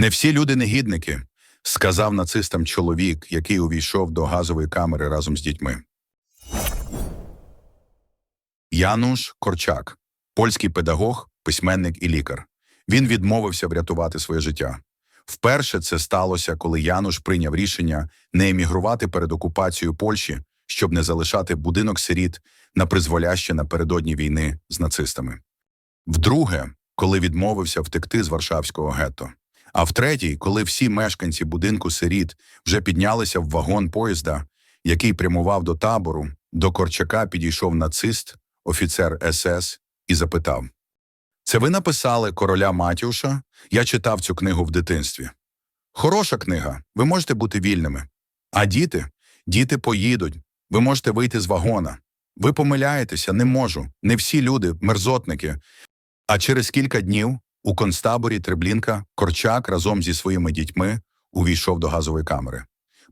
Не всі люди негідники, сказав нацистам чоловік, який увійшов до газової камери разом з дітьми. Януш Корчак, польський педагог, письменник і лікар. Він відмовився врятувати своє життя. Вперше це сталося, коли Януш прийняв рішення не емігрувати перед окупацією Польщі, щоб не залишати будинок сиріт на призволяще напередодні війни з нацистами. Вдруге, коли відмовився втекти з Варшавського гетто. А втретій, коли всі мешканці будинку сиріт вже піднялися в вагон поїзда, який прямував до табору, до Корчака підійшов нацист, офіцер СС, і запитав: Це ви написали короля Матюша? Я читав цю книгу в дитинстві. Хороша книга, ви можете бути вільними. А діти? Діти поїдуть. Ви можете вийти з вагона. Ви помиляєтеся, не можу. Не всі люди, мерзотники. А через кілька днів у концтаборі Треблінка Корчак разом зі своїми дітьми увійшов до газової камери.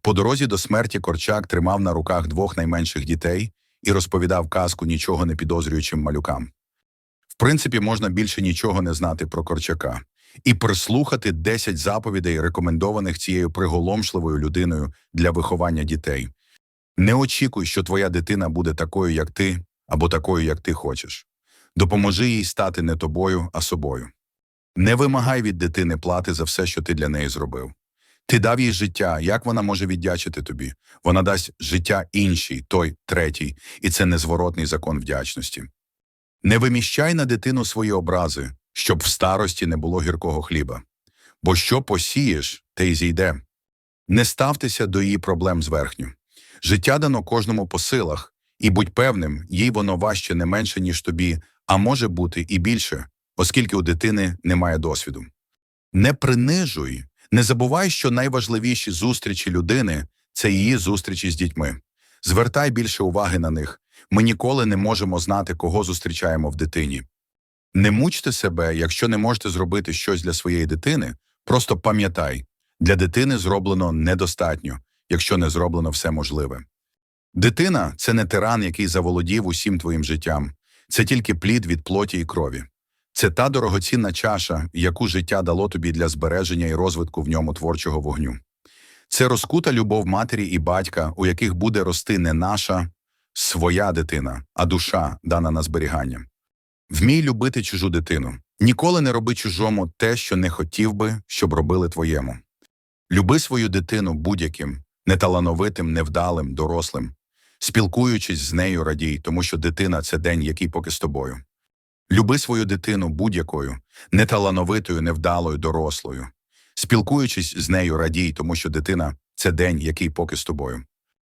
По дорозі до смерті Корчак тримав на руках двох найменших дітей і розповідав казку нічого не підозрюючим малюкам. В принципі, можна більше нічого не знати про Корчака і прислухати 10 заповідей, рекомендованих цією приголомшливою людиною для виховання дітей. Не очікуй, що твоя дитина буде такою, як ти, або такою, як ти хочеш. Допоможи їй стати не тобою, а собою. Не вимагай від дитини плати за все, що ти для неї зробив. Ти дав їй життя, як вона може віддячити тобі? Вона дасть життя іншій, той третій, і це незворотний закон вдячності. Не виміщай на дитину свої образи, щоб в старості не було гіркого хліба. Бо що посієш, те й зійде. Не ставтеся до її проблем зверхню. Життя дано кожному по силах, і будь певним, їй воно важче не менше, ніж тобі, а може бути і більше, оскільки у дитини немає досвіду. Не принижуй, не забувай, що найважливіші зустрічі людини це її зустрічі з дітьми. Звертай більше уваги на них. Ми ніколи не можемо знати, кого зустрічаємо в дитині. Не мучте себе, якщо не можете зробити щось для своєї дитини, просто пам'ятай, для дитини зроблено недостатньо, якщо не зроблено все можливе. Дитина це не тиран, який заволодів усім твоїм життям, це тільки плід від плоті і крові. Це та дорогоцінна чаша, яку життя дало тобі для збереження і розвитку в ньому творчого вогню. Це розкута любов матері і батька, у яких буде рости не наша своя дитина, а душа, дана на зберігання. Вмій любити чужу дитину. Ніколи не роби чужому те, що не хотів би, щоб робили твоєму. Люби свою дитину будь-яким, неталановитим, невдалим, дорослим. Спілкуючись з нею радій, тому що дитина це день, який поки з тобою. Люби свою дитину будь-якою, неталановитою, невдалою, дорослою. Спілкуючись з нею радій, тому що дитина це день, який поки з тобою.